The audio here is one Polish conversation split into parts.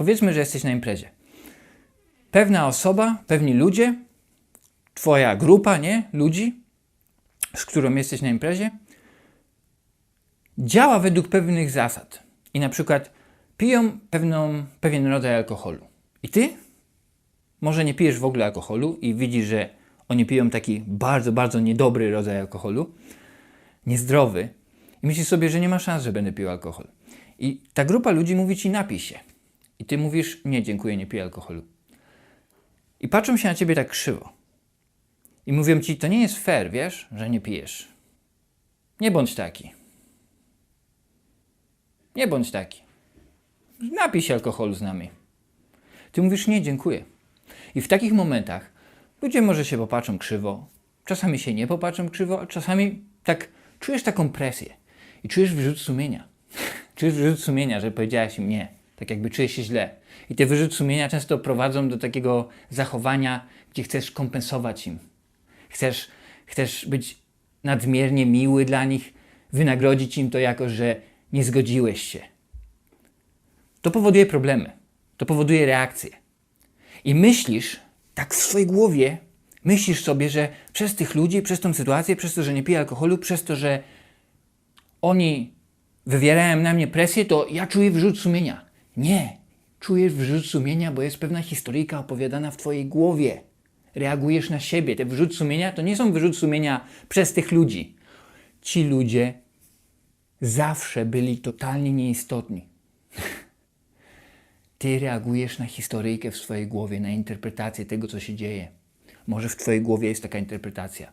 Powiedzmy, że jesteś na imprezie. Pewna osoba, pewni ludzie, twoja grupa, nie? Ludzi, z którą jesteś na imprezie, działa według pewnych zasad. I na przykład piją pewną, pewien rodzaj alkoholu. I ty może nie pijesz w ogóle alkoholu i widzisz, że oni piją taki bardzo, bardzo niedobry rodzaj alkoholu, niezdrowy, i myślisz sobie, że nie ma szans, że będę pił alkohol. I ta grupa ludzi mówi ci napij się. I ty mówisz, nie, dziękuję, nie piję alkoholu. I patrzą się na ciebie tak krzywo. I mówią ci, to nie jest fair, wiesz, że nie pijesz. Nie bądź taki. Nie bądź taki. Napij się alkoholu z nami. Ty mówisz, nie, dziękuję. I w takich momentach ludzie może się popatrzą krzywo, czasami się nie popatrzą krzywo, a czasami tak czujesz taką presję i czujesz wyrzut sumienia. czujesz wyrzut sumienia, że powiedziałeś im nie, tak jakby czujesz się źle. I te wyrzuty sumienia często prowadzą do takiego zachowania, gdzie chcesz kompensować im. Chcesz, chcesz być nadmiernie miły dla nich, wynagrodzić im to jako, że nie zgodziłeś się. To powoduje problemy, to powoduje reakcje. I myślisz, tak w swojej głowie, myślisz sobie, że przez tych ludzi, przez tą sytuację, przez to, że nie piję alkoholu, przez to, że oni wywierają na mnie presję, to ja czuję wyrzut sumienia. Nie, czujesz wyrzut sumienia, bo jest pewna historyjka opowiadana w twojej głowie. Reagujesz na siebie. Te wyrzut sumienia to nie są wyrzut sumienia przez tych ludzi. Ci ludzie zawsze byli totalnie nieistotni. Ty reagujesz na historyjkę w swojej głowie, na interpretację tego, co się dzieje. Może w Twojej głowie jest taka interpretacja.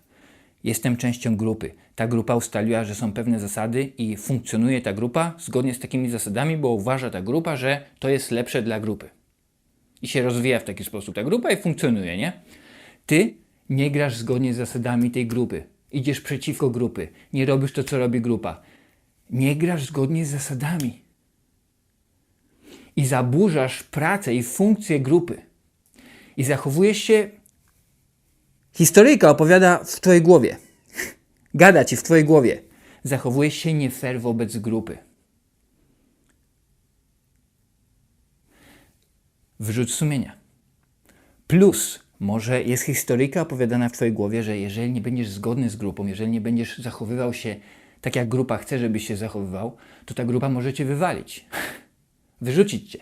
Jestem częścią grupy. Ta grupa ustaliła, że są pewne zasady i funkcjonuje ta grupa zgodnie z takimi zasadami, bo uważa ta grupa, że to jest lepsze dla grupy. I się rozwija w taki sposób ta grupa i funkcjonuje, nie? Ty nie grasz zgodnie z zasadami tej grupy. Idziesz przeciwko grupy. Nie robisz to, co robi grupa. Nie grasz zgodnie z zasadami i zaburzasz pracę i funkcję grupy. I zachowujesz się. Historyjka opowiada w Twojej głowie. Gada ci w Twojej głowie. Zachowujesz się nie fair wobec grupy. Wyrzut sumienia. Plus, może jest historyjka opowiadana w Twojej głowie, że jeżeli nie będziesz zgodny z grupą, jeżeli nie będziesz zachowywał się tak, jak grupa chce, żebyś się zachowywał, to ta grupa może Cię wywalić wyrzucić cię.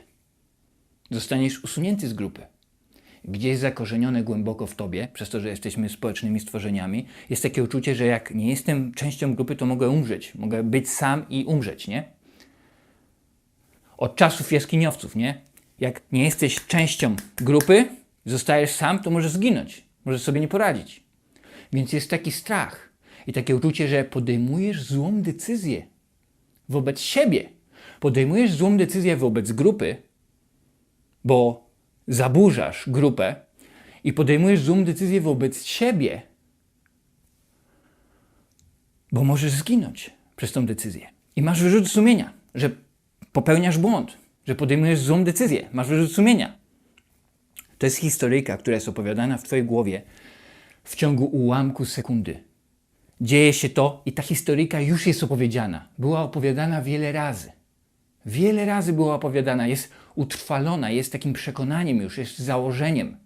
Zostaniesz usunięty z grupy. Gdzieś zakorzenione głęboko w tobie, przez to, że jesteśmy społecznymi stworzeniami, jest takie uczucie, że jak nie jestem częścią grupy, to mogę umrzeć. Mogę być sam i umrzeć, nie? Od czasów jaskiniowców, nie? Jak nie jesteś częścią grupy, zostajesz sam, to możesz zginąć. Możesz sobie nie poradzić. Więc jest taki strach i takie uczucie, że podejmujesz złą decyzję wobec siebie, podejmujesz złą decyzję wobec grupy, bo zaburzasz grupę i podejmujesz złą decyzję wobec siebie, bo możesz zginąć przez tą decyzję. I masz wyrzut sumienia, że popełniasz błąd, że podejmujesz złą decyzję, masz wyrzut sumienia. To jest historyjka, która jest opowiadana w Twojej głowie w ciągu ułamku sekundy. Dzieje się to i ta historyjka już jest opowiedziana. Była opowiadana wiele razy. Wiele razy była opowiadana, jest utrwalona, jest takim przekonaniem już, jest założeniem.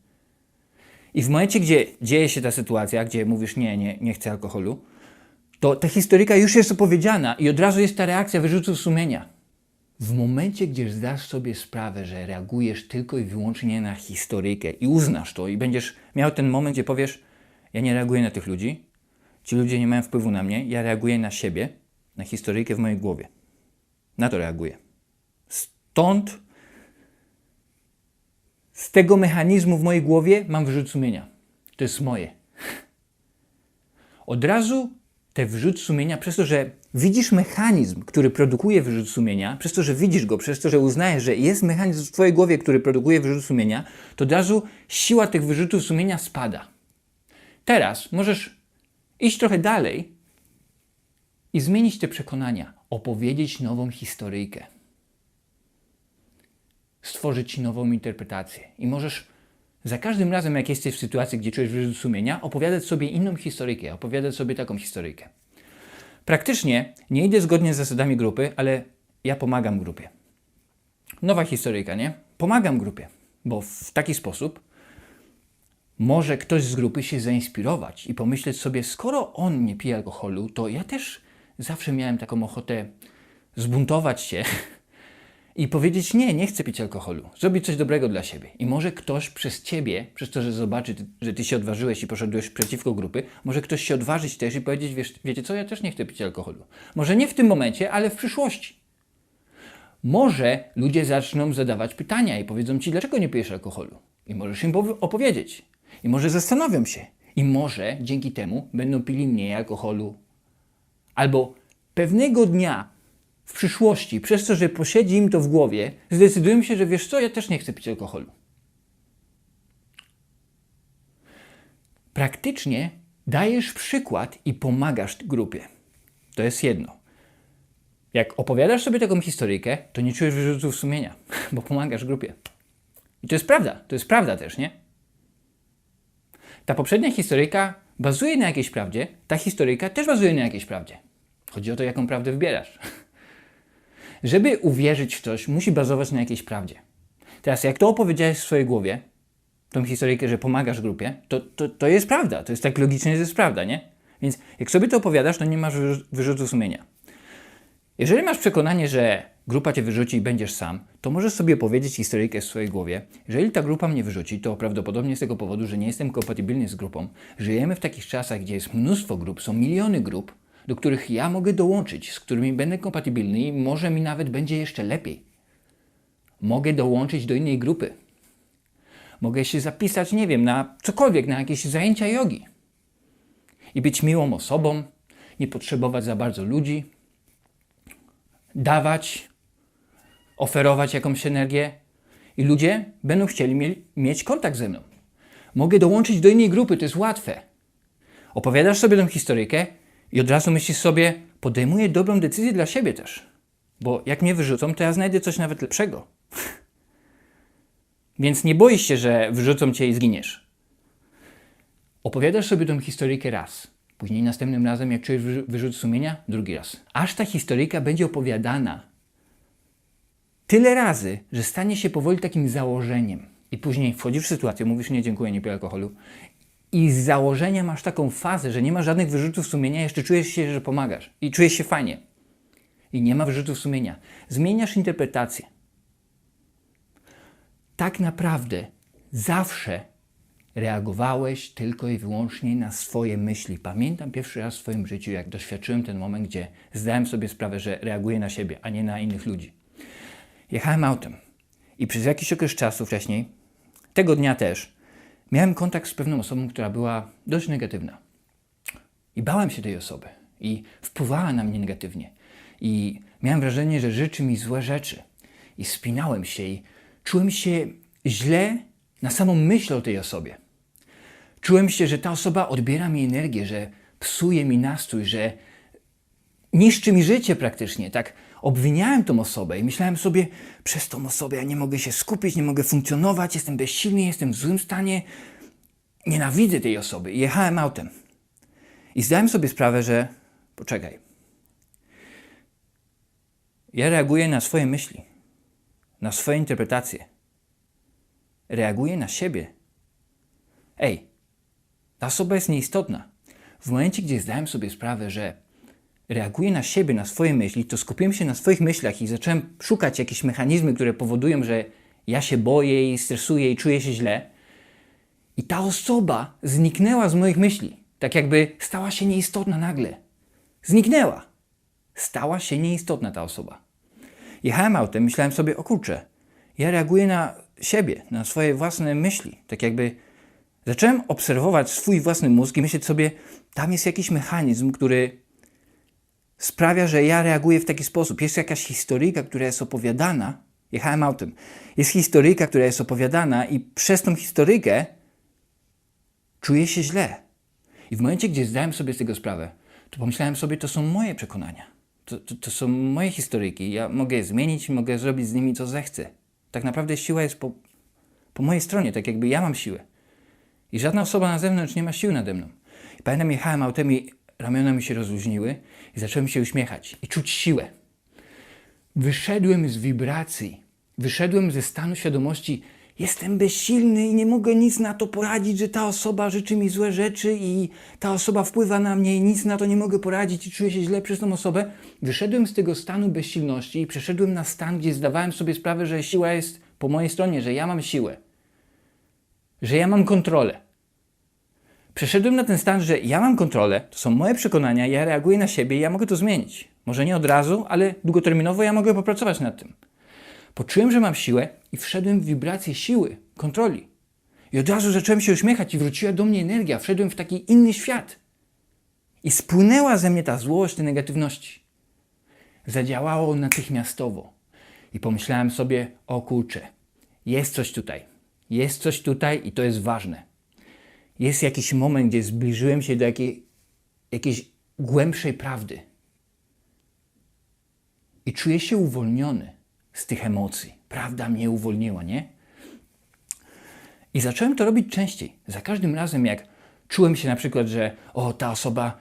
I w momencie, gdzie dzieje się ta sytuacja, gdzie mówisz nie, nie, nie chcę alkoholu, to ta historyka już jest opowiedziana i od razu jest ta reakcja wyrzutu sumienia. W momencie, gdzie zdasz sobie sprawę, że reagujesz tylko i wyłącznie na historyjkę i uznasz to i będziesz miał ten moment, gdzie powiesz, ja nie reaguję na tych ludzi, ci ludzie nie mają wpływu na mnie, ja reaguję na siebie, na historyjkę w mojej głowie. Na to reaguję. Stąd z tego mechanizmu w mojej głowie mam wyrzut sumienia. To jest moje. Od razu te wyrzut sumienia, przez to, że widzisz mechanizm, który produkuje wyrzut sumienia, przez to, że widzisz go, przez to, że uznajesz, że jest mechanizm w Twojej głowie, który produkuje wyrzut sumienia, to od razu siła tych wyrzutów sumienia spada. Teraz możesz iść trochę dalej i zmienić te przekonania, opowiedzieć nową historyjkę stworzyć ci nową interpretację. I możesz za każdym razem, jak jesteś w sytuacji, gdzie czujesz wyrzut sumienia, opowiadać sobie inną historyjkę, opowiadać sobie taką historyjkę. Praktycznie nie idę zgodnie z zasadami grupy, ale ja pomagam grupie. Nowa historyjka, nie? pomagam grupie, bo w taki sposób może ktoś z grupy się zainspirować i pomyśleć sobie, skoro on nie pije alkoholu, to ja też zawsze miałem taką ochotę zbuntować się i powiedzieć: Nie, nie chcę pić alkoholu, zrobić coś dobrego dla siebie. I może ktoś przez ciebie, przez to, że zobaczy, że ty się odważyłeś i poszedłeś przeciwko grupy, może ktoś się odważyć też i powiedzieć: wiesz, Wiecie co, ja też nie chcę pić alkoholu. Może nie w tym momencie, ale w przyszłości. Może ludzie zaczną zadawać pytania i powiedzą ci, dlaczego nie pijesz alkoholu. I możesz im powie- opowiedzieć. I może zastanowią się. I może dzięki temu będą pili mniej alkoholu. Albo pewnego dnia w przyszłości, przez to, że posiedzi im to w głowie, zdecydują się, że wiesz co, ja też nie chcę pić alkoholu. Praktycznie dajesz przykład i pomagasz grupie. To jest jedno. Jak opowiadasz sobie taką historyjkę, to nie czujesz wyrzutów sumienia, bo pomagasz grupie. I to jest prawda, to jest prawda też, nie? Ta poprzednia historyjka bazuje na jakiejś prawdzie, ta historyjka też bazuje na jakiejś prawdzie. Chodzi o to, jaką prawdę wybierasz. Żeby uwierzyć w coś, musi bazować na jakiejś prawdzie. Teraz, jak to opowiedziałeś w swojej głowie, tą historyjkę, że pomagasz grupie, to, to, to jest prawda. To jest tak logicznie, że jest prawda, nie? Więc jak sobie to opowiadasz, to nie masz wyrzu- wyrzutu sumienia. Jeżeli masz przekonanie, że grupa cię wyrzuci i będziesz sam, to możesz sobie powiedzieć historyjkę w swojej głowie. Jeżeli ta grupa mnie wyrzuci, to prawdopodobnie z tego powodu, że nie jestem kompatybilny z grupą. Żyjemy w takich czasach, gdzie jest mnóstwo grup, są miliony grup, do których ja mogę dołączyć, z którymi będę kompatybilny i może mi nawet będzie jeszcze lepiej. Mogę dołączyć do innej grupy. Mogę się zapisać, nie wiem, na cokolwiek, na jakieś zajęcia jogi. I być miłą osobą, nie potrzebować za bardzo ludzi, dawać, oferować jakąś energię i ludzie będą chcieli mie- mieć kontakt ze mną. Mogę dołączyć do innej grupy, to jest łatwe. Opowiadasz sobie tą historyjkę i od razu myślisz sobie, podejmuję dobrą decyzję dla siebie też. Bo jak mnie wyrzucą, to ja znajdę coś nawet lepszego. Więc nie boisz się, że wyrzucą cię i zginiesz. Opowiadasz sobie tą historyjkę raz. Później następnym razem, jak czujesz wyrzut sumienia, drugi raz. Aż ta historyjka będzie opowiadana tyle razy, że stanie się powoli takim założeniem. I później wchodzisz w sytuację, mówisz nie dziękuję, nie piję alkoholu. I z założenia masz taką fazę, że nie ma żadnych wyrzutów sumienia, jeszcze czujesz się, że pomagasz. I czujesz się fajnie. I nie ma wyrzutów sumienia. Zmieniasz interpretację. Tak naprawdę zawsze reagowałeś tylko i wyłącznie na swoje myśli. Pamiętam pierwszy raz w swoim życiu, jak doświadczyłem ten moment, gdzie zdałem sobie sprawę, że reaguję na siebie, a nie na innych ludzi. Jechałem autem i przez jakiś okres czasu wcześniej, tego dnia też, miałem kontakt z pewną osobą, która była dość negatywna. I bałem się tej osoby i wpływała na mnie negatywnie. I miałem wrażenie, że życzy mi złe rzeczy. I spinałem się i czułem się źle na samą myśl o tej osobie. Czułem się, że ta osoba odbiera mi energię, że psuje mi nastrój, że niszczy mi życie praktycznie. Tak obwiniałem tą osobę i myślałem sobie, przez tą osobę ja nie mogę się skupić, nie mogę funkcjonować, jestem bezsilny, jestem w złym stanie. Nienawidzę tej osoby. I jechałem autem. I zdałem sobie sprawę, że poczekaj. Ja reaguję na swoje myśli, na swoje interpretacje. Reaguję na siebie. Ej, ta osoba jest nieistotna. W momencie, gdzie zdałem sobie sprawę, że reaguję na siebie, na swoje myśli, to skupiłem się na swoich myślach i zacząłem szukać jakichś mechanizmy, które powodują, że ja się boję i stresuję i czuję się źle. I ta osoba zniknęła z moich myśli. Tak jakby stała się nieistotna nagle. Zniknęła. Stała się nieistotna ta osoba. Jechałem autem, myślałem sobie, o kurczę, ja reaguję na siebie, na swoje własne myśli. Tak jakby zacząłem obserwować swój własny mózg i myśleć sobie, tam jest jakiś mechanizm, który sprawia, że ja reaguję w taki sposób. Jest jakaś historyjka, która jest opowiadana. Jechałem autem. Jest historyjka, która jest opowiadana, i przez tą historyjkę czuję się źle. I w momencie, gdzie zdałem sobie z tego sprawę, to pomyślałem sobie, to są moje przekonania. To, to, to są moje historyjki. Ja mogę je zmienić, mogę zrobić z nimi co zechcę. Tak naprawdę siła jest po, po mojej stronie, tak jakby ja mam siłę. I żadna osoba na zewnątrz nie ma siły nade mną. I pamiętam, jechałem autem i ramiona mi się rozluźniły i zacząłem się uśmiechać i czuć siłę. Wyszedłem z wibracji, wyszedłem ze stanu świadomości, jestem bezsilny i nie mogę nic na to poradzić, że ta osoba życzy mi złe rzeczy i ta osoba wpływa na mnie i nic na to nie mogę poradzić i czuję się źle przez tą osobę. Wyszedłem z tego stanu bezsilności i przeszedłem na stan, gdzie zdawałem sobie sprawę, że siła jest po mojej stronie, że ja mam siłę, że ja mam kontrolę. Przeszedłem na ten stan, że ja mam kontrolę, to są moje przekonania, ja reaguję na siebie i ja mogę to zmienić. Może nie od razu, ale długoterminowo ja mogę popracować nad tym. Poczułem, że mam siłę i wszedłem w wibrację siły, kontroli. I od razu zacząłem się uśmiechać i wróciła do mnie energia. Wszedłem w taki inny świat. I spłynęła ze mnie ta złość, te negatywności. Zadziałało natychmiastowo. I pomyślałem sobie, o kurczę, jest coś tutaj. Jest coś tutaj i to jest ważne. Jest jakiś moment, gdzie zbliżyłem się do jakiej, jakiejś głębszej prawdy. I czuję się uwolniony z tych emocji. Prawda mnie uwolniła, nie? I zacząłem to robić częściej. Za każdym razem, jak czułem się na przykład, że o, ta osoba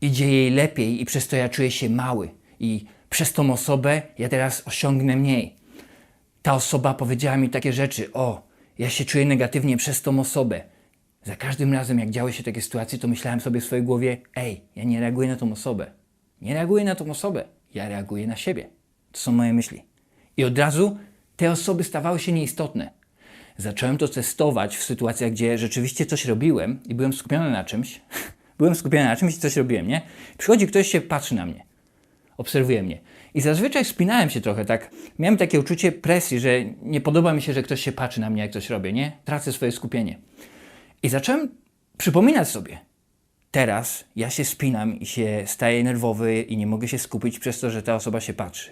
idzie jej lepiej i przez to ja czuję się mały i przez tą osobę ja teraz osiągnę mniej. Ta osoba powiedziała mi takie rzeczy, o, ja się czuję negatywnie przez tą osobę. Za każdym razem, jak działy się takie sytuacje, to myślałem sobie w swojej głowie, ej, ja nie reaguję na tą osobę. Nie reaguję na tą osobę, ja reaguję na siebie. To są moje myśli. I od razu te osoby stawały się nieistotne. Zacząłem to testować w sytuacjach, gdzie rzeczywiście coś robiłem i byłem skupiony na czymś. byłem skupiony na czymś i coś robiłem, nie? Przychodzi ktoś się, patrzy na mnie, obserwuje mnie. I zazwyczaj spinałem się trochę, tak. Miałem takie uczucie presji, że nie podoba mi się, że ktoś się patrzy na mnie, jak coś robię, nie? Tracę swoje skupienie. I zacząłem przypominać sobie. Teraz ja się spinam i się staję nerwowy i nie mogę się skupić przez to, że ta osoba się patrzy.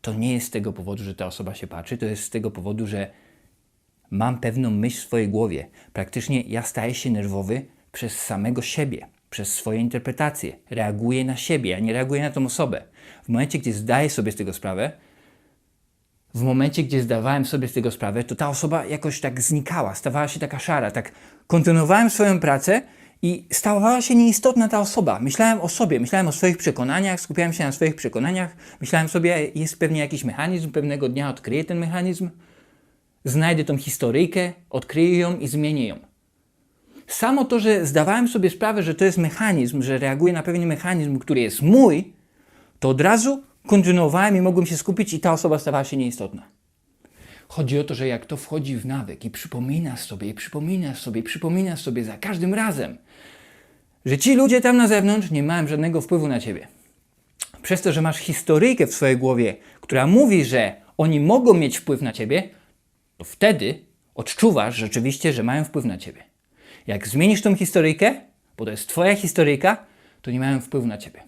To nie jest z tego powodu, że ta osoba się patrzy, to jest z tego powodu, że mam pewną myśl w swojej głowie. Praktycznie ja staję się nerwowy przez samego siebie, przez swoje interpretacje. Reaguję na siebie, a nie reaguję na tą osobę. W momencie, gdzie zdaję sobie z tego sprawę, w momencie, gdzie zdawałem sobie z tego sprawę, to ta osoba jakoś tak znikała, stawała się taka szara, tak kontynuowałem swoją pracę i stawała się nieistotna ta osoba. Myślałem o sobie, myślałem o swoich przekonaniach, skupiałem się na swoich przekonaniach, myślałem sobie, jest pewnie jakiś mechanizm, pewnego dnia odkryję ten mechanizm, znajdę tą historyjkę, odkryję ją i zmienię ją. Samo to, że zdawałem sobie sprawę, że to jest mechanizm, że reaguję na pewien mechanizm, który jest mój, to od razu kontynuowałem i mogłem się skupić i ta osoba stawała się nieistotna. Chodzi o to, że jak to wchodzi w nawyk i przypominasz sobie, i przypominasz sobie, i przypominasz sobie za każdym razem, że ci ludzie tam na zewnątrz nie mają żadnego wpływu na ciebie. Przez to, że masz historyjkę w swojej głowie, która mówi, że oni mogą mieć wpływ na ciebie, to wtedy odczuwasz rzeczywiście, że mają wpływ na ciebie. Jak zmienisz tą historyjkę, bo to jest twoja historyjka, to nie mają wpływu na ciebie.